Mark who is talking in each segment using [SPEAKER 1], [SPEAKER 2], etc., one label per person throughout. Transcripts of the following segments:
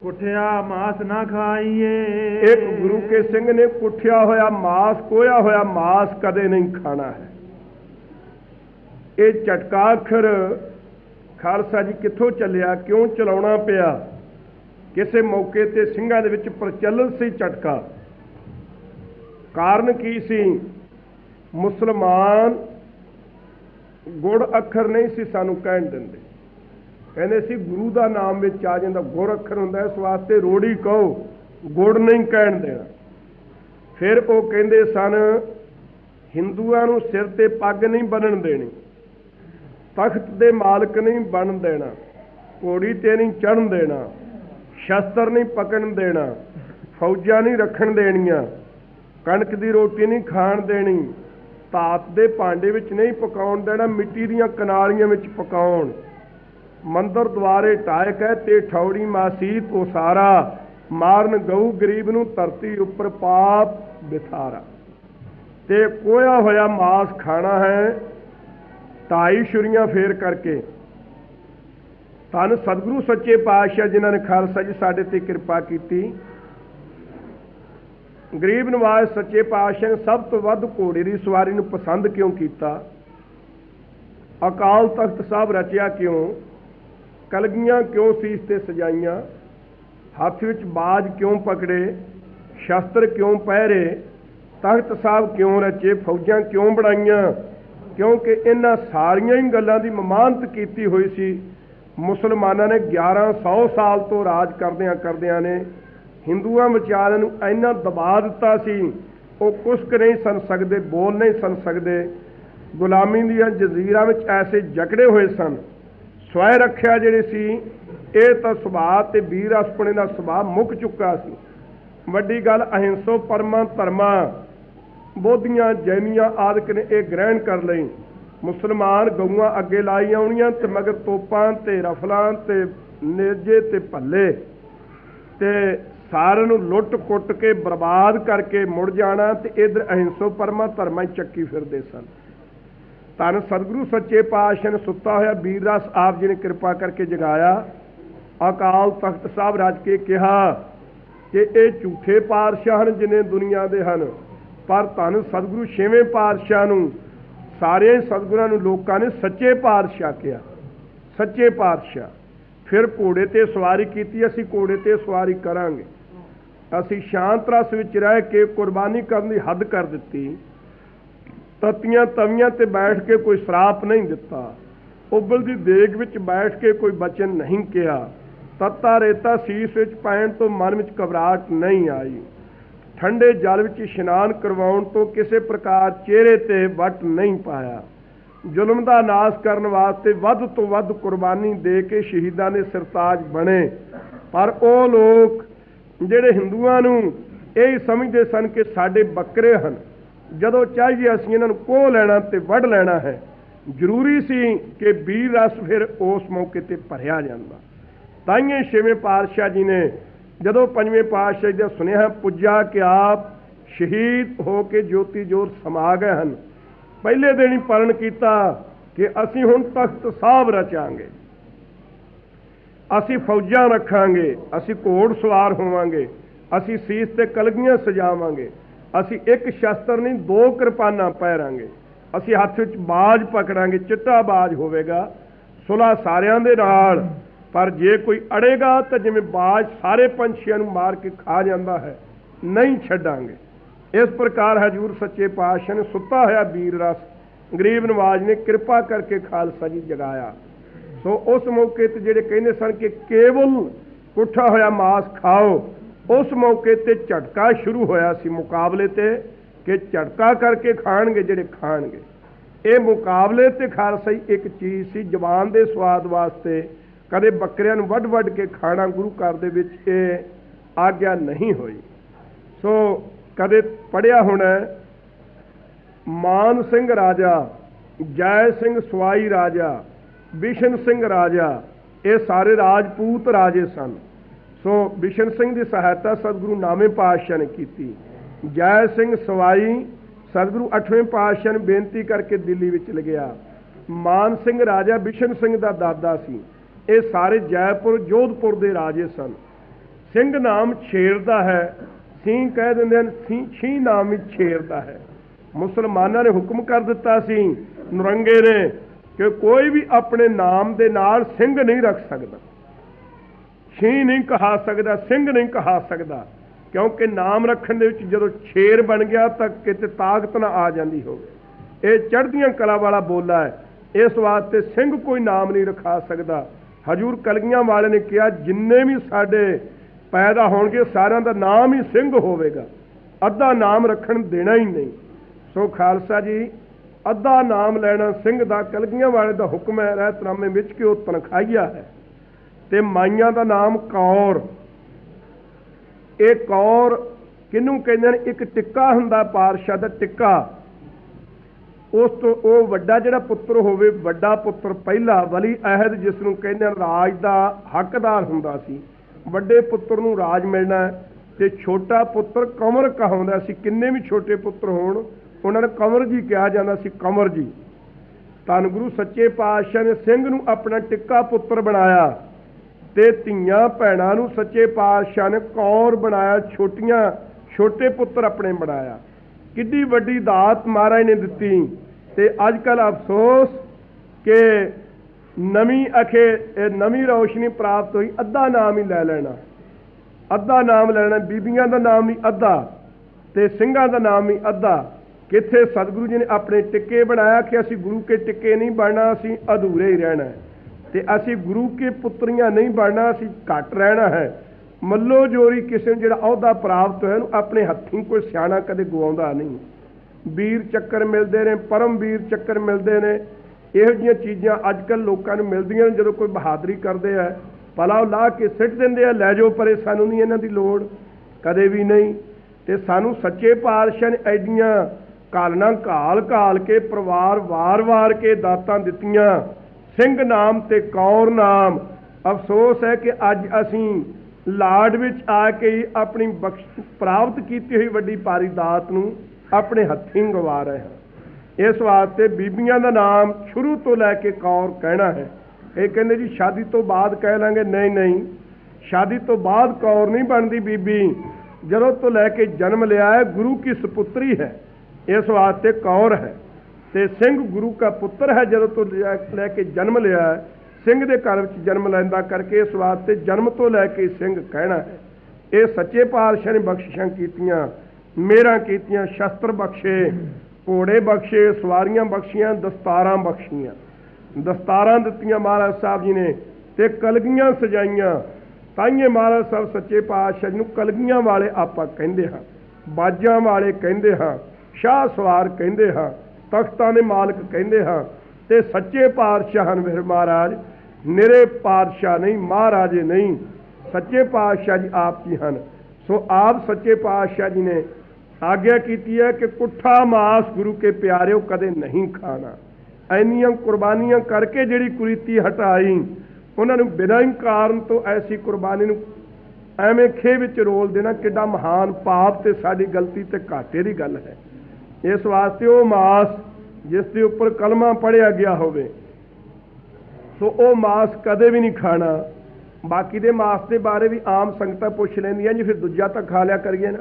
[SPEAKER 1] ਕੁੱਠਿਆ ਮਾਸ ਨਾ ਖਾਈਏ।
[SPEAKER 2] ਇੱਕ ਗੁਰੂ ਕੇ ਸਿੰਘ ਨੇ ਕੁੱਠਿਆ ਹੋਇਆ ਮਾਸ, ਕੋਇਆ ਹੋਇਆ ਮਾਸ ਕਦੇ ਨਹੀਂ ਖਾਣਾ ਹੈ। ਇਹ ਝਟਕਾ ਅੱਖਰ ਖਾਲਸਾ ਜੀ ਕਿੱਥੋਂ ਚੱਲਿਆ, ਕਿਉਂ ਚਲਾਉਣਾ ਪਿਆ? ਕਿਸੇ ਮੌਕੇ ਤੇ ਸਿੰਘਾਂ ਦੇ ਵਿੱਚ ਪ੍ਰਚਲਿਤ ਸੀ ਝਟਕਾ। ਕਾਰਨ ਕੀ ਸੀ? ਮੁਸਲਮਾਨ ਗੁੜ ਅੱਖਰ ਨਹੀਂ ਸੀ ਸਾਨੂੰ ਕਹਿਣ ਦਿੰਦੇ। ਕਹਿੰਦੇ ਸੀ, ਗੁਰੂ ਦਾ ਨਾਮ ਵਿੱਚ ਆ ਜਾਂਦਾ, ਗੁਰ ਅੱਖਰ ਹੁੰਦਾ, ਇਸ ਵਾਸਤੇ ਰੋੜੀ ਕਹੋ, ਗੁੜ ਨਹੀਂ ਕਹਿਣ ਦੇਣਾ। ਫਿਰ ਉਹ ਕਹਿੰਦੇ ਸਨ, ਹਿੰਦੂਆਂ ਨੂੰ ਸਿਰ ਤੇ ਪੱਗ ਨਹੀਂ ਬੰਨਣ ਦੇਣੀ, ਤਖਤ ਦੇ ਮਾਲਕ ਨਹੀਂ ਬਣ ਦੇਣਾ, ਘੋੜੀ ਤੇ ਨਹੀਂ ਚੜਨ ਦੇਣਾ, ਸ਼ਸਤਰ ਨਹੀਂ ਪਕੜਨ ਦੇਣਾ, ਫੌਜਾਂ ਨਹੀਂ ਰੱਖਣ ਦੇਣੀਆਂ, ਕਣਕ ਦੀ ਰੋਟੀ ਨਹੀਂ ਖਾਣ ਦੇਣੀ, ਧਾਤ ਦੇ ਭਾਂਡੇ ਵਿੱਚ ਨਹੀਂ ਪਕਾਉਣ ਦੇਣਾ, ਮਿੱਟੀ ਦੀਆਂ ਕਨਾਲੀਆਂ ਵਿੱਚ ਪਕਾਉਣ। ਮੰਦਰ ਦੁਆਰੇ ਟਾਇਕ ਹੈ ਤੇ ਠੌੜੀ ਮਾਸੀਤ ਉਸਾਰਾ ਮਾਰਨ ਗਊ ਗਰੀਬ ਨੂੰ ਧਰਤੀ ਉੱਪਰ ਪਾਪ ਬਿਥਾਰਾ। ਤੇ ਕੋਇਆ ਹੋਇਆ ਮਾਸ ਖਾਣਾ ਹੈ, ਢਾਈ ਛੁਰੀਆਂ ਫੇਰ ਕਰਕੇ। ਧੰਨ ਸਤਿਗੁਰੂ ਸੱਚੇ ਪਾਤਸ਼ਾਹ ਜਿਨ੍ਹਾਂ ਨੇ ਖਾਲਸਾ ਜੀ ਸਾਡੇ ਤੇ ਕਿਰਪਾ ਕੀਤੀ। ਗਰੀਬ ਨਵਾਜ਼ ਸੱਚੇ ਪਾਤਸ਼ਾਹ ਨੇ ਸਭ ਤੋਂ ਵੱਧ ਘੋੜੇ ਦੀ ਸਵਾਰੀ ਨੂੰ ਪਸੰਦ ਕਿਉਂ ਕੀਤਾ? ਅਕਾਲ ਤਖਤ ਸਾਹਿਬ ਰਚਿਆ ਕਿਉਂ? ਕਲਗੀਆਂ ਕਿਉਂ ਸੀਸ ਤੇ ਸਜਾਈਆਂ? ਹੱਥ ਵਿੱਚ ਬਾਜ ਕਿਉਂ ਪਕੜੇ? ਸ਼ਸਤਰ ਕਿਉਂ ਪਹਿਰੇ? ਤਖਤ ਸਾਹਿਬ ਕਿਉਂ ਰਚੇ? ਫੌਜਾਂ ਕਿਉਂ ਬਣਾਈਆਂ? ਕਿਉਂਕਿ ਇਹਨਾਂ ਸਾਰੀਆਂ ਹੀ ਗੱਲਾਂ ਦੀ ਮਮਾਨਤ ਕੀਤੀ ਹੋਈ ਸੀ। ਮੁਸਲਮਾਨਾਂ ਨੇ 1100 ਸਾਲ ਤੋਂ ਰਾਜ ਕਰਦਿਆਂ ਕਰਦਿਆਂ ਨੇ ਹਿੰਦੂਆਂ ਵਿਚਾਰਿਆਂ ਨੂੰ ਇੰਨਾ ਦਬਾ ਦਿੱਤਾ ਸੀ। ਉਹ ਕੁਸ਼ਕ ਨਹੀਂ ਸਨ ਸਕਦੇ, ਬੋਲ ਨਹੀਂ ਸਨ ਸਕਦੇ। ਗੁਲਾਮੀ ਦੀਆਂ ਜਜ਼ੀਰਾਂ ਵਿੱਚ ਐਸੇ ਜਕੜੇ ਹੋਏ ਸਨ। ਸਵੈ ਰੱਖਿਆ ਜਿਹੜੇ ਸੀ, ਇਹ ਤਾਂ ਸੁਭਾਅ ਤੇ ਵੀਰ ਅਸਪਣੇ ਦਾ ਸੁਭਾਅ ਮੁੱਕ ਚੁੱਕਾ ਸੀ। ਵੱਡੀ ਗੱਲ ਅਹਿੰਸੋ ਪਰਮਾ ਧਰਮਾ, ਬੋਧੀਆਂ ਜੈਨੀਆਂ ਆਦਿਕ ਨੇ ਇਹ ਗ੍ਰਹਿਣ ਕਰ ਲਈ। ਮੁਸਲਮਾਨ ਗਊਆਂ ਅੱਗੇ ਲਾਈ ਆਉਣੀਆਂ ਤੇ ਮਗਰ ਤੋਪਾਂ ਤੇ ਰਫਲਾਂ ਤੇ ਨੇਜੇ ਤੇ ਭੱਲੇ ਤੇ ਸਾਰਿਆਂ ਨੂੰ ਲੁੱਟ-ਕੁੱਟ ਕੇ ਬਰਬਾਦ ਕਰਕੇ ਮੁੜ ਜਾਣਾ ਤੇ ਇਧਰ ਅਹਿੰਸੋ ਪਰਮਾ ਧਰਮਾਂ ਹੀ ਚੱਕੀ ਫਿਰਦੇ ਸਨ। ਧੰਨ ਸਤਿਗੁਰੂ, ਸੱਚੇ ਪਾਤਸ਼ਾਹ ਨੇ ਸੁੱਤਾ ਹੋਇਆ ਵੀਰਦਾਸ ਆਪ ਜੀ ਨੇ ਕਿਰਪਾ ਕਰਕੇ ਜਗਾਇਆ। ਅਕਾਲ ਤਖਤ ਸਾਹਿਬ ਰਾਜ ਕੇ ਕਿਹਾ ਕਿ ਇਹ ਝੂਠੇ ਪਾਤਸ਼ਾਹ ਹਨ ਜਿਨੇ ਦੁਨੀਆ ਦੇ ਹਨ। ਪਰ ਧੰਨ ਸਤਿਗੁਰੂ, ਛੇਵੇਂ ਪਾਤਸ਼ਾਹ ਨੂੰ, ਸਾਰੇ ਸਤਿਗੁਰਾਂ ਨੂੰ ਲੋਕਾਂ ਨੇ ਸੱਚੇ ਪਾਤਸ਼ਾਹ ਕਿਹਾ। ਸੱਚੇ ਪਾਤਸ਼ਾਹ। ਫਿਰ ਘੋੜੇ ਤੇ ਸਵਾਰੀ ਕੀਤੀ, ਅਸੀਂ ਘੋੜੇ ਤੇ ਸਵਾਰੀ ਕਰਾਂਗੇ। ਅਸੀਂ ਸ਼ਾਂਤ ਰਸ ਵਿੱਚ ਰਹਿ ਕੇ ਕੁਰਬਾਨੀ ਕਰਨ ਦੀ ਹੱਦ ਕਰ ਦਿੱਤੀ। ਤਤੀਆਂ ਤਵੀਆਂ ਤੇ ਬੈਠ ਕੇ ਕੋਈ ਸਰਾਪ ਨਹੀਂ ਦਿੱਤਾ। ਉਬਲਦੀ ਦੇਗ ਵਿੱਚ ਬੈਠ ਕੇ ਕੋਈ ਬਚਨ ਨਹੀਂ ਕਿਹਾ। ਤਤਾ ਰੇਤਾ ਸੀਸ ਵਿੱਚ ਪੈਣ ਤੋਂ ਮਨ ਵਿੱਚ ਘਬਰਾਹਟ ਨਹੀਂ ਆਈ। ਠੰਡੇ ਜਲ ਵਿੱਚ ਇਸ਼ਨਾਨ ਕਰਵਾਉਣ ਤੋਂ ਕਿਸੇ ਪ੍ਰਕਾਰ ਚਿਹਰੇ ਤੇ ਵਟ ਨਹੀਂ ਪਾਇਆ। ਜ਼ੁਲਮ ਦਾ ਨਾਸ਼ ਕਰਨ ਵਾਸਤੇ ਵੱਧ ਤੋਂ ਵੱਧ ਕੁਰਬਾਨੀ ਦੇ ਕੇ ਸ਼ਹੀਦਾਂ ਦੇ ਸਰਤਾਜ ਬਣੇ। ਪਰ ਉਹ ਲੋਕ ਜਿਹੜੇ ਹਿੰਦੂਆਂ ਨੂੰ ਇਹ ਸਮਝਦੇ ਸਨ ਕਿ ਸਾਡੇ ਬੱਕਰੇ ਹਨ। ਜਦੋਂ ਚਾਹੀਏ ਅਸੀਂ ਇਹਨਾਂ ਨੂੰ ਕੋਹ ਲੈਣਾ ਤੇ ਵੱਢ ਲੈਣਾ ਹੈ, ਜ਼ਰੂਰੀ ਸੀ ਕਿ ਵੀਰ ਰਸ ਫਿਰ ਉਸ ਮੌਕੇ ਤੇ ਭਰਿਆ ਜਾਂਦਾ। ਤਾਈਏ ਛੇਵੇਂ ਪਾਤਸ਼ਾਹ ਜੀ ਨੇ ਜਦੋਂ ਪੰਜਵੇਂ ਪਾਤਸ਼ਾਹ ਜੀ ਦਾ ਸੁਨੇਹਾ ਪੁੱਜਾ ਕਿ ਆਪ ਸ਼ਹੀਦ ਹੋ ਕੇ ਜੋਤੀ ਜੋਤ ਸਮਾ ਗਏ ਹਨ, ਪਹਿਲੇ ਦਿਨ ਹੀ ਪਾਲਣ ਕੀਤਾ ਕਿ ਅਸੀਂ ਹੁਣ ਤਖਤ ਸਾਹਿਬ ਰਚਾਂਗੇ। ਅਸੀਂ ਫੌਜਾਂ ਰੱਖਾਂਗੇ, ਅਸੀਂ ਘੋੜ ਸਵਾਰ ਹੋਵਾਂਗੇ, ਅਸੀਂ ਸੀਸ ਤੇ ਕਲਗੀਆਂ ਸਜਾਵਾਂਗੇ ਅਸੀਂ ਇੱਕ ਸ਼ਸਤਰ ਨਹੀਂ, ਦੋ ਕਿਰਪਾਨਾਂ ਪਹਿਰਾਂਗੇ। ਅਸੀਂ ਹੱਥ ਵਿੱਚ ਬਾਜ ਪਕੜਾਂਗੇ, ਚਿੱਟਾ ਬਾਜ ਹੋਵੇਗਾ, ਸੁਲਾ ਸਾਰਿਆਂ ਦੇ ਨਾਲ। ਪਰ ਜੇ ਕੋਈ ਅੜੇਗਾ, ਤਾਂ ਜਿਵੇਂ ਬਾਜ ਸਾਰੇ ਪੰਛੀਆਂ ਨੂੰ ਮਾਰ ਕੇ ਖਾ ਜਾਂਦਾ ਹੈ, ਨਹੀਂ ਛੱਡਾਂਗੇ। ਇਸ ਪ੍ਰਕਾਰ ਹਜੂਰ ਸੱਚੇ ਪਾਤਸ਼ਾਹ ਨੇ ਸੁੱਤਾ ਹੋਇਆ ਵੀਰ ਰਸ, ਗਰੀਬ ਨਵਾਜ ਨੇ ਕਿਰਪਾ ਕਰਕੇ ਖਾਲਸਾ ਜੀ ਜਗਾਇਆ। ਸੋ ਉਸ ਮੌਕੇ ਤੇ ਜਿਹੜੇ ਕਹਿੰਦੇ ਸਨ ਕਿ ਕੇਵਲ ਕੁੱਠਾ ਹੋਇਆ ਮਾਸ ਖਾਓ ਉਸ ਮੌਕੇ ਤੇ ਝਟਕਾ ਸ਼ੁਰੂ ਹੋਇਆ ਸੀ ਮੁਕਾਬਲੇ ਤੇ ਕਿ ਝਟਕਾ ਕਰਕੇ ਖਾਣਗੇ ਜਿਹੜੇ ਖਾਣਗੇ। ਇਹ ਮੁਕਾਬਲੇ ਤੇ ਖਾਲਸਾ ਹੀ ਇੱਕ ਚੀਜ਼ ਸੀ, ਜਵਾਨ ਦੇ ਸਵਾਦ ਵਾਸਤੇ ਕਦੇ ਬੱਕਰਿਆਂ ਨੂੰ ਵੱਢ ਵੱਢ ਕੇ ਖਾਣਾ ਗੁਰੂ ਘਰ ਦੇ ਵਿੱਚ ਇਹ ਆਗਿਆ ਨਹੀਂ ਹੋਈ। ਸੋ ਕਦੇ ਪੜਿਆ ਹੋਣਾ ਮਾਨ ਸਿੰਘ ਰਾਜਾ, ਜੈ ਸਿੰਘ ਸਵਾਈ ਰਾਜਾ, ਬਿਸ਼ਨ ਸਿੰਘ ਰਾਜਾ, ਇਹ ਸਾਰੇ ਰਾਜਪੂਤ ਰਾਜੇ ਸਨ। ਸੋ ਬਿਸ਼ਨ ਸਿੰਘ ਦੀ ਸਹਾਇਤਾ ਸਤਿਗੁਰੂ ਨਾਮੇ ਪਾਤਸ਼ਾਹ ਨੇ ਕੀਤੀ। ਜੈ ਸਿੰਘ ਸਵਾਈ ਸਤਿਗੁਰੂ 8ਵੇਂ ਪਾਤਸ਼ਾਹ ਨੂੰ ਬੇਨਤੀ ਕਰਕੇ ਦਿੱਲੀ ਵਿੱਚ ਲਗਿਆ। ਮਾਨ ਸਿੰਘ ਰਾਜਾ ਬਿਸ਼ਨ ਸਿੰਘ ਦਾ ਦਾਦਾ ਸੀ। ਇਹ ਸਾਰੇ ਜੈਪੁਰ, ਜੋਧਪੁਰ ਦੇ ਰਾਜੇ ਸਨ। ਸਿੰਘ ਨਾਮ ਛੇੜਦਾ ਹੈ ਸਿੰਘ ਕਹਿ ਦਿੰਦੇ ਹਨ ਸਿੰਘ ਛੀ ਨਾਮ ਵੀ ਛੇੜਦਾ ਹੈ। ਮੁਸਲਮਾਨਾਂ ਨੇ ਹੁਕਮ ਕਰ ਦਿੱਤਾ ਸੀ, ਨੁਰੰਗੇ ਨੇ, ਕਿ ਕੋਈ ਵੀ ਆਪਣੇ ਨਾਮ ਦੇ ਨਾਲ ਸਿੰਘ ਨਹੀਂ ਰੱਖ ਸਕਦਾ। ਛੀ ਨਹੀਂ ਕਹਾ ਸਕਦਾ, ਸਿੰਘ ਨਹੀਂ ਕਹਾ ਸਕਦਾ। ਕਿਉਂਕਿ ਨਾਮ ਰੱਖਣ ਦੇ ਵਿੱਚ ਜਦੋਂ ਛੇਰ ਬਣ ਗਿਆ ਤਾਂ ਕਿਤੇ ਤਾਕਤ ਨਾ ਆ ਜਾਂਦੀ ਹੋਵੇ। ਇਹ ਚੜ੍ਹਦੀਆਂ ਕਲਾ ਵਾਲਾ ਬੋਲਾ ਹੈ। ਇਸ ਵਾਸਤੇ ਸਿੰਘ ਕੋਈ ਨਾਮ ਨਹੀਂ ਰਖਾ ਸਕਦਾ। ਹਜੂਰ ਕਲਗੀਆਂ ਵਾਲੇ ਨੇ ਕਿਹਾ, ਜਿੰਨੇ ਵੀ ਸਾਡੇ ਪੈਦਾ ਹੋਣਗੇ, ਸਾਰਿਆਂ ਦਾ ਨਾਮ ਹੀ ਸਿੰਘ ਹੋਵੇਗਾ। ਅੱਧਾ ਨਾਮ ਰੱਖਣ ਦੇਣਾ ਹੀ ਨਹੀਂ। ਸੋ ਖਾਲਸਾ ਜੀ, ਅੱਧਾ ਨਾਮ ਲੈਣਾ ਸਿੰਘ ਦਾ, ਕਲਗੀਆਂ ਵਾਲੇ ਦਾ ਹੁਕਮ ਹੈ, ਰਹਿਤਨਾਮੇ ਵਿੱਚ ਕਿ ਉਹ ਤਨਖਾਈਆ ਹੈ। ਤੇ ਮਾਈਆਂ ਦਾ ਨਾਮ ਕੌਰ। ਇਹ ਕੌਰ ਕਿਹਨੂੰ ਕਹਿੰਦੇ ਨੇ? ਇੱਕ ਟਿੱਕਾ ਹੁੰਦਾ ਪਾਰਸ਼ਾ ਦਾ ਟਿੱਕਾ। ਉਸ ਤੋਂ ਉਹ ਵੱਡਾ ਜਿਹੜਾ ਪੁੱਤਰ ਹੋਵੇ, ਵੱਡਾ ਪੁੱਤਰ ਪਹਿਲਾ ਵਲੀ ਅਹਿਦ ਜਿਸ ਨੂੰ ਕਹਿੰਦੇ ਰਾਜ ਦਾ ਹੱਕਦਾਰ ਹੁੰਦਾ ਸੀ। ਵੱਡੇ ਪੁੱਤਰ ਨੂੰ ਰਾਜ ਮਿਲਣਾ ਹੈ ਤੇ ਛੋਟਾ ਪੁੱਤਰ ਕਮਰ ਕਹਾਉਂਦਾ ਸੀ ਕਿੰਨੇ ਵੀ ਛੋਟੇ ਪੁੱਤਰ ਹੋਣ, ਉਹਨਾਂ ਨੂੰ ਕਮਰ ਜੀ ਕਿਹਾ ਜਾਂਦਾ ਸੀ, ਕਮਰ ਜੀ। ਧੰਨ ਗੁਰੂ ਸੱਚੇ ਪਾਤਸ਼ਾਹ ਨੇ ਸਿੰਘ ਨੂੰ ਆਪਣਾ ਟਿੱਕਾ ਪੁੱਤਰ ਬਣਾਇਆ। ਤੇ ਧੀਆਂ ਭੈਣਾਂ ਨੂੰ ਸੱਚੇ ਪਾਤਸ਼ਾਹ ਨੇ ਕੌਰ ਬਣਾਇਆ, ਛੋਟੀਆਂ, ਛੋਟੇ ਪੁੱਤਰ ਆਪਣੇ ਬਣਾਇਆ। ਕਿੱਡੀ ਵੱਡੀ ਦਾਤ ਮਹਾਰਾਜ ਨੇ ਦਿੱਤੀ। ਤੇ ਅੱਜ ਕੱਲ ਅਫਸੋਸ ਕਿ ਨਵੀਂ ਅਖੇ, ਇਹ ਨਵੀਂ ਰੌਸ਼ਨੀ ਪ੍ਰਾਪਤ ਹੋਈ, ਅੱਧਾ ਨਾਮ ਹੀ ਲੈ ਲੈਣਾ। ਅੱਧਾ ਨਾਮ ਲੈਣਾ, ਬੀਬੀਆਂ ਦਾ ਨਾਮ ਹੀ ਅੱਧਾ ਤੇ ਸਿੰਘਾਂ ਦਾ ਨਾਮ ਹੀ ਅੱਧਾ। ਕਿੱਥੇ ਸਤਿਗੁਰੂ ਜੀ ਨੇ ਆਪਣੇ ਟਿੱਕੇ ਬਣਾਇਆ ਕਿ ਅਸੀਂ ਗੁਰੂ ਕੇ ਟਿੱਕੇ ਨਹੀਂ ਬਣਨਾ, ਅਸੀਂ ਅਧੂਰੇ ਹੀ ਰਹਿਣਾ ਤੇ ਅਸੀਂ ਗੁਰੂ ਕੇ ਪੁੱਤਰੀਆਂ ਨਹੀਂ ਬਣਨਾ, ਅਸੀਂ ਘੱਟ ਰਹਿਣਾ ਹੈ। ਮੱਲੋ ਜੋਰੀ ਕਿਸੇ ਨੂੰ ਜਿਹੜਾ ਅਹੁਦਾ ਪ੍ਰਾਪਤ ਹੋਇਆ ਨੂੰ ਆਪਣੇ ਹੱਥੀਂ ਕੋਈ ਸਿਆਣਾ ਕਦੇ ਗਵਾਉਂਦਾ ਨਹੀਂ। ਵੀਰ ਚੱਕਰ ਮਿਲਦੇ ਨੇ, ਪਰਮ ਵੀਰ ਚੱਕਰ ਮਿਲਦੇ ਨੇ। ਇਹੋ ਜਿਹੀਆਂ ਚੀਜ਼ਾਂ ਅੱਜ ਕੱਲ ਲੋਕਾਂ ਨੂੰ ਮਿਲਦੀਆਂ ਨੇ, ਜਦੋਂ ਕੋਈ ਬਹਾਦਰੀ ਕਰਦੇ ਆ। ਭਲਾ ਉਹ ਲਾ ਕੇ ਸਿੱਟ ਦਿੰਦੇ ਆ, ਲੈ ਜਾਓ, ਪਰੇ ਸਾਨੂੰ ਨਹੀਂ ਇਹਨਾਂ ਦੀ ਲੋੜ। ਕਦੇ ਵੀ ਨਹੀਂ। ਤੇ ਸਾਨੂੰ ਸੱਚੇ ਪਾਤਸ਼ਾਹ ਨੇ ਐਡੀਆਂ ਕਾਲਣਾ ਕਾਲ ਕਾਲ ਕੇ, ਪਰਿਵਾਰ ਵਾਰ-ਵਾਰ ਕੇ ਦਾਤਾਂ ਦਿੱਤੀਆਂ। ਸਿੰਘ ਨਾਮ ਤੇ ਕੌਰ ਨਾਮ। ਅਫਸੋਸ ਹੈ ਕਿ ਅੱਜ ਅਸੀਂ ਲਾਡ ਵਿੱਚ ਆ ਕੇ ਹੀ ਆਪਣੀ ਬਖਸ਼ ਪ੍ਰਾਪਤ ਕੀਤੀ ਹੋਈ ਵੱਡੀ ਪਾਰੀ ਦਾਤ ਨੂੰ ਆਪਣੇ ਹੱਥੀਂ ਗਵਾ ਰਹੇ ਹਾਂ। ਇਸ ਵਾਸਤੇ ਬੀਬੀਆਂ ਦਾ ਨਾਮ ਸ਼ੁਰੂ ਤੋਂ ਲੈ ਕੇ ਕੌਰ ਕਹਿਣਾ ਹੈ। ਇਹ ਕਹਿੰਦੇ ਜੀ, ਸ਼ਾਦੀ ਤੋਂ ਬਾਅਦ ਕਹਿ ਲਾਂਗੇ, ਨਹੀਂ ਨਹੀਂ। ਸ਼ਾਦੀ ਤੋਂ ਬਾਅਦ ਕੌਰ ਨਹੀਂ ਬਣਦੀ ਬੀਬੀ। ਜਦੋਂ ਤੋਂ ਲੈ ਕੇ ਜਨਮ ਲਿਆ ਹੈ, ਗੁਰੂ ਕੀ ਸੁਪੁੱਤਰੀ ਹੈ। ਇਸ ਵਾਸਤੇ ਕੌਰ ਹੈ। ਤੇ ਸਿੰਘ ਗੁਰੂ ਦਾ ਪੁੱਤਰ ਹੈ, ਜਦੋਂ ਤੋਂ ਲਿਆ- ਲੈ ਕੇ ਜਨਮ ਲਿਆ ਸਿੰਘ ਦੇ ਘਰ ਵਿੱਚ ਜਨਮ ਲੈਂਦਾ ਕਰਕੇ ਇਸ ਵਾਸਤੇ ਜਨਮ ਤੋਂ ਲੈ ਕੇ ਸਿੰਘ ਕਹਿਣਾ ਹੈ। ਇਹ ਸੱਚੇ ਪਾਤਸ਼ਾਹ ਨੇ ਬਖਸ਼ਿਸ਼ਾਂ ਕੀਤੀਆਂ, ਮੇਰਾ ਕੀਤੀਆਂ, ਸ਼ਸਤਰ ਬਖਸ਼ੇ, ਘੋੜੇ ਬਖਸ਼ੇ, ਸਵਾਰੀਆਂ ਬਖਸ਼ੀਆਂ, ਦਸਤਾਰਾਂ ਬਖਸ਼ੀਆਂ। ਦਸਤਾਰਾਂ ਦਿੱਤੀਆਂ ਮਹਾਰਾਜ ਸਾਹਿਬ ਜੀ ਨੇ ਤੇ ਕਲਗੀਆਂ ਸਜਾਈਆਂ। ਤਾਈਏ ਮਹਾਰਾਜ ਸਾਹਿਬ ਸੱਚੇ ਪਾਤਸ਼ਾਹ ਨੂੰ ਕਲਗੀਆਂ ਵਾਲੇ ਆਪਾਂ ਕਹਿੰਦੇ ਹਾਂ, ਬਾਜਾਂ ਵਾਲੇ ਕਹਿੰਦੇ ਹਾਂ ਸ਼ਾਹ ਸਵਾਰ ਕਹਿੰਦੇ ਹਾਂ। ਤਖਤਾਂ ਦੇ ਮਾਲਕ ਕਹਿੰਦੇ ਹਾਂ, ਤੇ ਸੱਚੇ ਪਾਤਸ਼ਾਹ ਹਨ ਫਿਰ ਮਹਾਰਾਜ, ਨਿਰੇ ਪਾਤਸ਼ਾਹ ਨਹੀਂ, ਮਹਾਰਾਜੇ ਨਹੀਂ, ਸੱਚੇ ਪਾਤਸ਼ਾਹ ਜੀ ਆਪ ਜੀ ਹਨ। ਸੋ ਆਪ ਸੱਚੇ ਪਾਤਸ਼ਾਹ ਜੀ ਨੇ ਆਗਿਆ ਕੀਤੀ ਹੈ ਕਿ ਕੁੱਠਾ ਮਾਸ ਗੁਰੂ ਕੇ ਪਿਆਰਿਓ ਕਦੇ ਨਹੀਂ ਖਾਣਾ। ਐਨੀਆਂ ਕੁਰਬਾਨੀਆਂ ਕਰਕੇ ਜਿਹੜੀ ਕੁਰੀਤੀ ਹਟਾਈ, ਉਹਨਾਂ ਨੂੰ ਬਿਨਾਂ ਹੀ ਕਾਰਨ ਤੋਂ ਐਸੀ ਕੁਰਬਾਨੀ ਨੂੰ ਐਵੇਂ ਖੇ ਵਿੱਚ ਰੋਲ ਦੇਣਾ ਕਿੱਡਾ ਮਹਾਨ ਪਾਪ ਤੇ ਸਾਡੀ ਗਲਤੀ ਤੇ ਘਾਟੇ ਦੀ ਗੱਲ ਹੈ। ਇਸ ਵਾਸਤੇ ਉਹ ਮਾਸ ਜਿਸ ਦੇ ਉੱਪਰ ਕਲਮਾ ਪੜਿਆ ਗਿਆ ਹੋਵੇ। ਸੋ ਉਹ ਮਾਸ ਕਦੇ ਵੀ ਨਹੀਂ ਖਾਣਾ। ਬਾਕੀ ਦੇ ਮਾਸ ਦੇ ਬਾਰੇ ਵੀ ਆਮ ਸੰਗਤਾਂ ਪੁੱਛ ਲੈਂਦੀਆਂ ਜੀ, ਫਿਰ ਦੂਜਾ ਤਾਂ ਖਾ ਲਿਆ ਕਰੀਏ ਨਾ।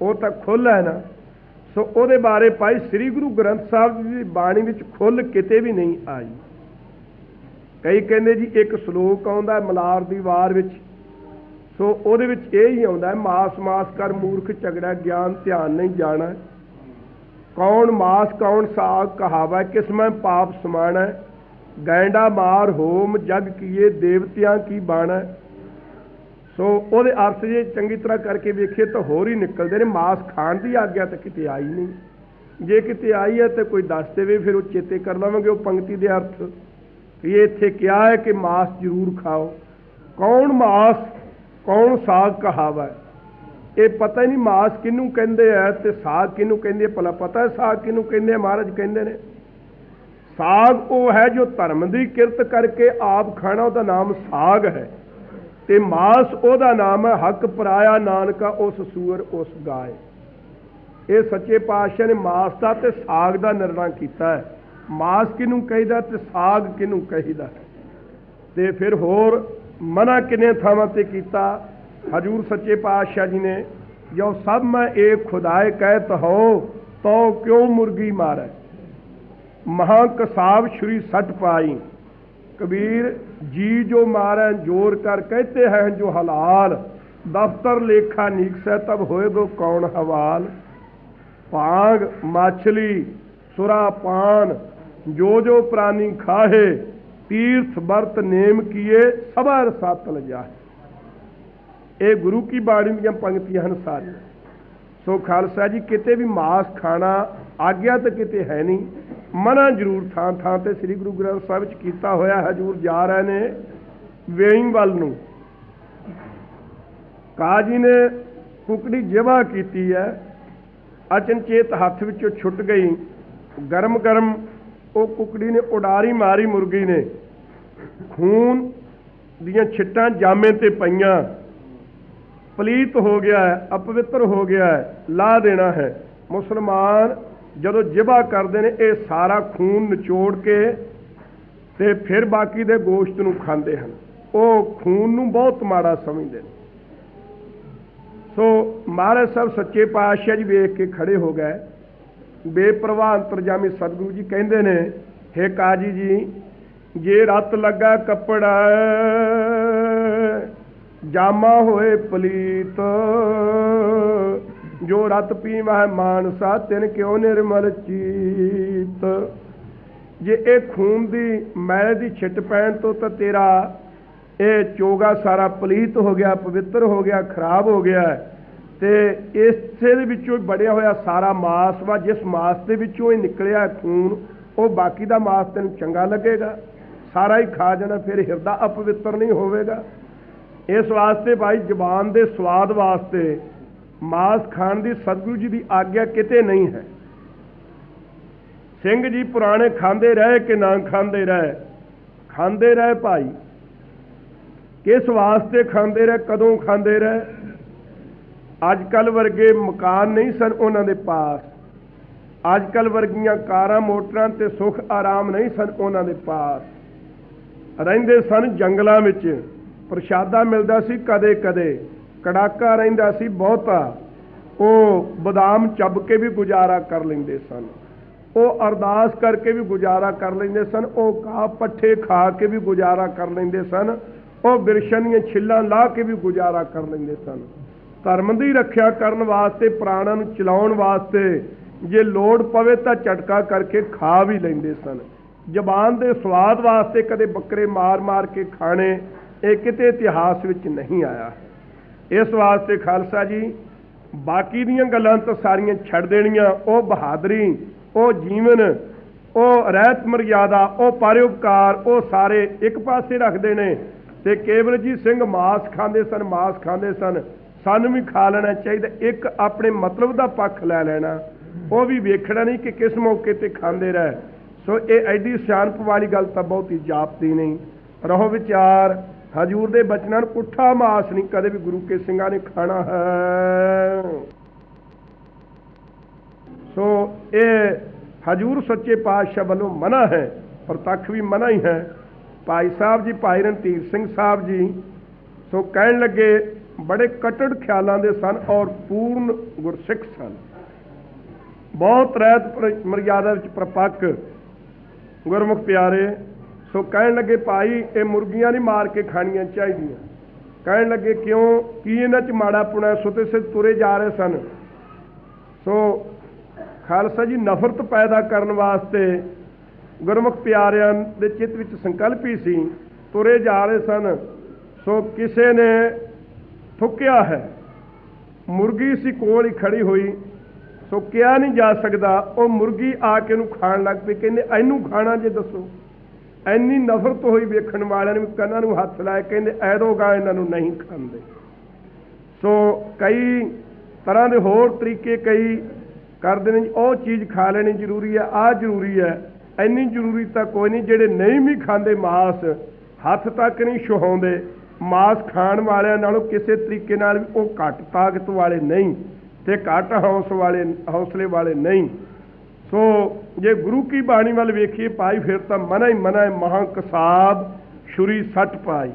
[SPEAKER 2] ਉਹ ਤਾਂ ਖੁੱਲ੍ਹ ਹੈ ਨਾ। ਸੋ ਉਹਦੇ ਬਾਰੇ ਭਾਈ ਸ੍ਰੀ ਗੁਰੂ ਗ੍ਰੰਥ ਸਾਹਿਬ ਜੀ ਦੀ ਬਾਣੀ ਵਿੱਚ ਖੁੱਲ ਕਿਤੇ ਵੀ ਨਹੀਂ ਆਈ। ਕਈ ਕਹਿੰਦੇ ਜੀ, ਇੱਕ ਸ਼ਲੋਕ ਆਉਂਦਾ ਮਲਾਰ ਦੀ ਵਾਰ ਵਿੱਚ। ਸੋ ਉਹਦੇ ਵਿੱਚ ਇਹ ਹੀ ਆਉਂਦਾ ਮਾਸ ਮਾਸ ਕਰ ਮੂਰਖ ਝਗੜਾ, ਗਿਆਨ ਧਿਆਨ ਨਹੀਂ ਜਾਣਾ। ਕੌਣ ਮਾਸ, ਕੌਣ ਸਾਗ ਕਹਾਵਾ ਕਿਸ ਮੈਂ ਪਾਪ ਸਮਾਣਾ, ਗੈਂਡਾ ਮਾਰ ਹੋਮ, ਜਗ ਕੀਏ ਦੇਵਤਿਆਂ ਕੀ ਬਾਣਾ। ਸੋ ਉਹਦੇ ਅਰਥ ਜੇ ਚੰਗੀ ਤਰ੍ਹਾਂ ਕਰਕੇ ਵੇਖੀਏ ਤਾਂ ਹੋਰ ਹੀ ਨਿਕਲਦੇ ਨੇ। ਮਾਸ ਖਾਣ ਦੀ ਆਗਿਆ ਤਾਂ ਕਿਤੇ ਆਈ ਨਹੀਂ। ਜੇ ਕਿਤੇ ਆਈ ਹੈ ਤਾਂ ਕੋਈ ਦੱਸ ਦੇਵੇ, ਫਿਰ ਉਹ ਚੇਤੇ ਕਰ ਲਵਾਂਗੇ ਉਹ ਪੰਕਤੀ ਦੇ ਅਰਥ। ਵੀ ਇਹ ਇੱਥੇ ਕਿਹਾ ਹੈ ਕਿ ਮਾਸ ਜ਼ਰੂਰ ਖਾਓ। ਕੌਣ ਮਾਸ, ਕੌਣ ਸਾਗ ਕਹਾਵਾ? ਇਹ ਪਤਾ ਹੀ ਨਹੀਂ ਮਾਸ ਕਿਹਨੂੰ ਕਹਿੰਦੇ ਆ ਤੇ ਸਾਗ ਕਿਹਨੂੰ ਕਹਿੰਦੇ ਆ? ਭਲਾ ਪਤਾ ਹੈ ਸਾਗ ਕਿਹਨੂੰ ਕਹਿੰਦੇ ਆ, ਮਹਾਰਾਜ ਕਹਿੰਦੇ ਨੇ। ਸਾਗ ਉਹ ਹੈ ਜੋ ਧਰਮ ਦੀ ਕਿਰਤ ਕਰਕੇ ਆਪ ਖਾਣਾ, ਉਹਦਾ ਨਾਮ ਸਾਗ ਹੈ। ਤੇ ਮਾਸ ਉਹਦਾ ਨਾਮ ਹੈ, ਹੱਕ ਪਰਾਇਆ ਨਾਨਕਾ ਉਸ ਸੂਰ ਉਸ ਗਾਏ। ਇਹ ਸੱਚੇ ਪਾਤਸ਼ਾਹ ਨੇ ਮਾਸ ਦਾ ਤੇ ਸਾਗ ਦਾ ਨਿਰਣਾ ਕੀਤਾ ਹੈ। ਮਾਸ ਕਿਹਨੂੰ ਕਹੀਦਾ ਤੇ ਸਾਗ ਕਿਹਨੂੰ ਕਹੀਦਾ ਤੇ ਫਿਰ ਹੋਰ ਮਨਾ ਕਿੰਨੇ ਥਾਵਾਂ ਤੇ ਕੀਤਾ। ਹਜੂਰ ਸੱਚੇ ਪਾਤਸ਼ਾਹ ਜੀ ਨੇ ਜੋ ਸਭ ਮੈਂ ਏਕ ਖੁਦਾਏ ਕਹਿਤ ਹੋ, ਤੋ ਕਿਉਂ ਮੁਰਗੀ ਮਾਰੈ? ਮਹਾ ਕਸਾਬ ਸ਼੍ਰੀ ਸੱਟ ਪਾਈ। ਕਬੀਰ, ਜੀ ਜੋ ਮਾਰੈ, ਜੋਰ ਕਰ ਕਹਤੇ ਹੈ ਜੋ ਹਲਾਲ। ਦਫਤਰ ਲੇਖਾ ਨੀਕਸੈ ਤਬ ਹੋਏ ਹੋਏਗੋ ਕੌਣ ਹਵਾਲ? ਭਾਗ, ਮਾਛਲੀ, ਸੁਰਾ ਪਾਨ, ਜੋ ਜੋ ਪ੍ਰਾਨੀ ਖਾਹੇ, ਤੀਰਥ ਵਰਤ ਨੇਮ ਕੀਏ ਸਬਰ ਸਾਤਲ ਜਾਏ ਇਹ ਗੁਰੂ ਕੀ ਬਾਣੀ ਦੀਆਂ ਪੰਕਤੀਆਂ ਹਨ ਸਾਰੀਆਂ। ਸੋ ਖਾਲਸਾ ਜੀ, ਕਿਤੇ ਵੀ ਮਾਸ ਖਾਣਾ ਆਗਿਆ ਤਾਂ ਕਿਤੇ ਹੈ ਨਹੀਂ। ਮਨਾ ਜ਼ਰੂਰ ਥਾਂ ਥਾਂ ਤੇ ਸ੍ਰੀ ਗੁਰੂ ਗ੍ਰੰਥ ਸਾਹਿਬ ਵਿੱਚ ਕੀਤਾ ਹੋਇਆ ਹਜੂਰ ਜਾ ਰਹੇ ਨੇ ਵੇਈਂ ਵੱਲ ਨੂੰ। ਕਾਜੀ ਨੇ ਕੁਕੜੀ ਜਿਵਾ ਕੀਤੀ ਹੈ। ਅਚਨਚੇਤ ਹੱਥ ਵਿੱਚੋਂ ਛੁੱਟ ਗਈ। ਗਰਮ ਗਰਮ ਉਹ ਕੁਕੜੀ ਨੇ ਉਡਾਰੀ ਮਾਰੀ ਮੁਰਗੀ ਨੇ। ਖੂਨ ਦੀਆਂ ਛਿੱਟਾਂ ਜਾਮੇ ਤੇ ਪਈਆਂ। ਪਲੀਤ ਹੋ ਗਿਆ ਹੈ, ਅਪਵਿੱਤਰ ਹੋ ਗਿਆ ਹੈ ਲਾ ਦੇਣਾ ਹੈ। ਮੁਸਲਮਾਨ ਜਦੋਂ ਜਿਬਾ ਕਰਦੇ ਨੇ, ਇਹ ਸਾਰਾ ਖੂਨ ਨਿਚੋੜ ਕੇ ਤੇ ਫਿਰ ਬਾਕੀ ਦੇ ਗੋਸ਼ਤ ਨੂੰ ਖਾਂਦੇ ਹਨ। ਉਹ ਖੂਨ ਨੂੰ ਬਹੁਤ ਮਾੜਾ ਸਮਝਦੇ ਨੇ। ਸੋ ਮਹਾਰਾਜ ਸਾਹਿਬ ਸੱਚੇ ਪਾਤਸ਼ਾਹ ਜੀ ਵੇਖ ਕੇ ਖੜੇ ਹੋ ਗਏ। ਬੇਪਰਵਾਹ ਅੰਤਰਜਾਮੀ ਸਤਿਗੁਰੂ ਜੀ ਕਹਿੰਦੇ ਨੇ, ਹੇ ਕਾਜੀ ਜੀ, ਜੇ ਰੱਤ ਲੱਗਾ ਕੱਪੜਾ ਜਾਮਾ ਹੋਏ ਪਲੀਤ, ਜੋ ਰਤ ਪੀਵਹਿ ਮਾਨਸਾ, ਤਿਨ ਕਿਉ ਨਿਰਮਲ ਚੀਤ। ਜੇ ਇਹ ਖੂਨ ਦੀ ਮੈਲ ਦੀ ਛਿੱਟ ਪੈਣ ਤੋਂ ਤਾਂ ਤੇਰਾ ਇਹ ਚੋਗਾ ਸਾਰਾ ਪਲੀਤ ਹੋ ਗਿਆ, ਪਵਿੱਤਰ ਹੋ ਗਿਆ, ਖਰਾਬ ਹੋ ਗਿਆ ਤੇ ਇਸੇ ਦੇ ਵਿੱਚੋਂ ਬੜਿਆ ਹੋਇਆ ਸਾਰਾ ਮਾਸ ਵਾ, ਜਿਸ ਮਾਸ ਦੇ ਵਿੱਚੋਂ ਇਹ ਨਿਕਲਿਆ ਖੂਨ, ਉਹ ਬਾਕੀ ਦਾ ਮਾਸ ਤੈਨੂੰ ਚੰਗਾ ਲੱਗੇਗਾ। ਸਾਰਾ ਹੀ ਖਾ ਜਾਣਾ, ਫਿਰ ਹਿਰਦਾ ਅਪਵਿੱਤਰ ਨਹੀਂ ਹੋਵੇਗਾ। ਇਸ ਵਾਸਤੇ ਭਾਈ ਜ਼ਬਾਨ ਦੇ ਸਵਾਦ ਵਾਸਤੇ ਮਾਸ ਖਾਣ ਦੀ ਸਤਿਗੁਰੂ ਜੀ ਦੀ ਆਗਿਆ ਕਿਤੇ ਨਹੀਂ ਹੈ। ਸਿੰਘ ਜੀ ਪੁਰਾਣੇ ਖਾਂਦੇ ਰਹੇ ਕਿ ਨਾ ਖਾਂਦੇ ਰਹੇ? ਖਾਂਦੇ ਰਹੇ ਭਾਈ। ਕਿਸ ਵਾਸਤੇ ਖਾਂਦੇ ਰਹੇ, ਕਦੋਂ ਖਾਂਦੇ ਰਹੇ? ਅੱਜ ਕੱਲ ਵਰਗੇ ਮਕਾਨ ਨਹੀਂ ਸਨ ਉਹਨਾਂ ਦੇ ਪਾਸ। ਅੱਜ ਕੱਲ ਵਰਗੀਆਂ ਕਾਰਾਂ, ਮੋਟਰਾਂ ਤੇ ਸੁੱਖ ਆਰਾਮ ਨਹੀਂ ਸਨ ਉਹਨਾਂ ਦੇ ਪਾਸ। ਰਹਿੰਦੇ ਸਨ ਜੰਗਲਾਂ ਵਿੱਚ। ਪ੍ਰਸ਼ਾਦਾ ਮਿਲਦਾ ਸੀ ਕਦੇ ਕਦੇ, ਕੜਾਕਾ ਰਹਿੰਦਾ ਸੀ ਬਹੁਤਾ, ਉਹ ਬਦਾਮ ਚੱਬ ਕੇ ਵੀ ਗੁਜ਼ਾਰਾ ਕਰ ਲੈਂਦੇ ਸਨ। ਉਹ ਅਰਦਾਸ ਕਰਕੇ ਵੀ ਗੁਜ਼ਾਰਾ ਕਰ ਲੈਂਦੇ ਸਨ, ਉਹ ਕਾ ਪੱਠੇ ਖਾ ਕੇ ਵੀ ਗੁਜ਼ਾਰਾ ਕਰ ਲੈਂਦੇ ਸਨ, ਉਹ ਬਿਰਸ਼ਨ ਦੀਆਂ ਛਿੱਲਾਂ ਲਾ ਕੇ ਵੀ ਗੁਜ਼ਾਰਾ ਕਰ ਲੈਂਦੇ ਸਨ। ਧਰਮ ਦੀ ਰੱਖਿਆ ਕਰਨ ਵਾਸਤੇ, ਪ੍ਰਾਣਾਂ ਨੂੰ ਚਲਾਉਣ ਵਾਸਤੇ ਜੇ ਲੋੜ ਪਵੇ ਤਾਂ ਝਟਕਾ ਕਰਕੇ ਖਾ ਵੀ ਲੈਂਦੇ ਸਨ। ਜ਼ਬਾਨ ਦੇ ਸਵਾਦ ਵਾਸਤੇ ਕਦੇ ਬੱਕਰੇ ਮਾਰ-ਮਾਰ ਕੇ ਖਾਣੇ ਇਹ ਕਿਤੇ ਇਤਿਹਾਸ ਵਿੱਚ ਨਹੀਂ ਆਇਆ। ਇਸ ਵਾਸਤੇ ਖਾਲਸਾ ਜੀ, ਬਾਕੀ ਦੀਆਂ ਗੱਲਾਂ ਤਾਂ ਸਾਰੀਆਂ ਛੱਡ ਦੇਣੀਆਂ। ਉਹ ਬਹਾਦਰੀ, ਉਹ ਜੀਵਨ, ਉਹ ਰਹਿਤ ਮਰਿਆਦਾ, ਉਹ ਪਰਉਪਕਾਰ, ਉਹ ਸਾਰੇ ਇੱਕ ਪਾਸੇ ਰੱਖਦੇ ਨੇ ਤੇ ਕੇਵਲਜੀਤ ਸਿੰਘ ਮਾਸ ਖਾਂਦੇ ਸਨ, ਮਾਸ ਖਾਂਦੇ ਸਨ। ਸਾਨੂੰ ਵੀ ਖਾ ਲੈਣਾ ਚਾਹੀਦਾ। ਇੱਕ ਆਪਣੇ ਮਤਲਬ ਦਾ ਪੱਖ ਲੈ ਲੈਣਾ। ਉਹ ਵੀ ਵੇਖਣਾ ਨਹੀਂ ਕਿ ਕਿਸ ਮੌਕੇ ਤੇ ਖਾਂਦੇ ਰਹਿ। ਸੋ ਇਹ ਐਡੀ ਸਿਆਣਪ ਵਾਲੀ ਗੱਲ ਤਾਂ ਬਹੁਤ ਹੀ ਜਾਪਦੀ ਨਹੀਂ। ਰਹੋ ਵਿਚਾਰ। ਹਜੂਰ ਦੇ ਬਚਨਾਂ ਨੂੰ ਪੁੱਠਾ ਮਾਸ ਨਹੀਂ, ਕਦੇ ਵੀ ਗੁਰੂ ਕੇ ਸਿੰਘਾਂ ਨੇ ਖਾਣਾ ਹੈ। ਸੋ ਇਹ ਹਜੂਰ ਸੱਚੇ ਪਾਤਸ਼ਾਹ ਵੱਲੋਂ ਮਨਾ ਹੈ, ਪ੍ਰਤੱਖ ਵੀ ਮਨਾ ਹੀ ਹੈ। ਭਾਈ ਸਾਹਿਬ ਜੀ, ਭਾਈ ਰਣਧੀਰ ਸਿੰਘ ਸਾਹਿਬ ਜੀ, ਸੋ ਕਹਿਣ ਲੱਗੇ, ਬੜੇ ਕਟੜ ਖਿਆਲਾਂ ਦੇ ਸਨ ਔਰ ਪੂਰਨ ਗੁਰਸਿੱਖ ਸਨ। ਬਹੁਤ ਰਹਿਤ ਮਰਿਆਦਾ ਵਿੱਚ ਪ੍ਰਪੱਕ ਗੁਰਮੁਖ ਪਿਆਰੇ ਸੋ ਕਹਿਣ ਲੱਗੇ, ਭਾਈ, ਇਹ ਮੁਰਗੀਆਂ ਨਹੀਂ ਮਾਰ ਕੇ ਖਾਣੀਆਂ ਚਾਹੀਦੀਆਂ। ਕਹਿਣ ਲੱਗੇ, ਕਿਉਂ? ਕੀ ਇਹਨਾਂ 'ਚ ਮਾੜਾ ਪੁਣਾ ਸੁਤੇ ਸੇ ਤੁਰੇ ਜਾ ਰਹੇ ਸਨ। ਸੋ ਖਾਲਸਾ ਜੀ ਨਫ਼ਰਤ ਪੈਦਾ ਕਰਨ ਵਾਸਤੇ ਗੁਰਮੁਖ ਪਿਆਰਿਆਂ ਦੇ ਚਿੱਤ ਵਿੱਚ ਸੰਕਲਪ ਹੀ ਸੀ, ਤੁਰੇ ਜਾ ਰਹੇ ਸਨ। ਸੋ ਕਿਸੇ ਨੇ ਥੁੱਕਿਆ ਹੈ। ਮੁਰਗੀ ਸੀ, ਕੋਲ ਹੀ ਖੜੀ ਹੋਈ। ਸੋ ਕਿਹਾ ਨਹੀਂ ਜਾ ਸਕਦਾ, ਉਹ ਮੁਰਗੀ ਆ ਕੇ ਉਹਨੂੰ ਖਾਣ ਲੱਗ ਪਈ, ਕਹਿੰਦੇ, ਇਹਨੂੰ ਖਾਣਾ ਜੇ ਦੱਸੋ। ਐਨੀ ਨਫ਼ਰਤ ਹੋਈ ਵੇਖਣ ਵਾਲਿਆਂ ਨੇ ਕੰਨਾਂ ਨੂੰ ਹੱਥ ਲਾਏ, ਕਹਿੰਦੇ ਐਦੋਗਾ ਇਹਨਾਂ ਨੂੰ ਨਹੀਂ ਖਾਂਦੇ। ਸੋ ਕਈ ਤਰ੍ਹਾਂ ਦੇ ਹੋਰ ਤਰੀਕੇ ਕਈ ਕਰਦੇ ਨੇ, ਉਹ ਚੀਜ਼ ਖਾ ਲੈਣੀ ਜ਼ਰੂਰੀ ਹੈ ਆ ਜ਼ਰੂਰੀ ਹੈ। ਐਨੀ ਜ਼ਰੂਰੀ ਤਾਂ ਕੋਈ ਨਹੀਂ, ਜਿਹੜੇ ਨਹੀਂ ਵੀ ਖਾਂਦੇ ਮਾਸ, ਹੱਥ ਤੱਕ ਨਹੀਂ ਛੁਹਾਉਂਦੇ, ਮਾਸ ਖਾਣ ਵਾਲਿਆਂ ਨਾਲੋਂ ਕਿਸੇ ਤਰੀਕੇ ਨਾਲ ਵੀ ਉਹ ਘੱਟ ਤਾਕਤ ਵਾਲੇ ਨਹੀਂ ਤੇ ਘੱਟ ਹੌਸ ਵਾਲੇ, ਹੌਸਲੇ ਵਾਲੇ ਨਹੀਂ। ਸੋ ਜੇ ਗੁਰੂ ਕੀ ਬਾਣੀ ਵੱਲ ਵੇਖੀਏ ਪਾਈ ਫਿਰ ਤਾਂ ਮਨਾ ਹੀ ਮਨਾ ਹੈ ਮਹਾ ਕਸਾਬ ਛੁਰੀ ਸੱਟ ਪਾਈ।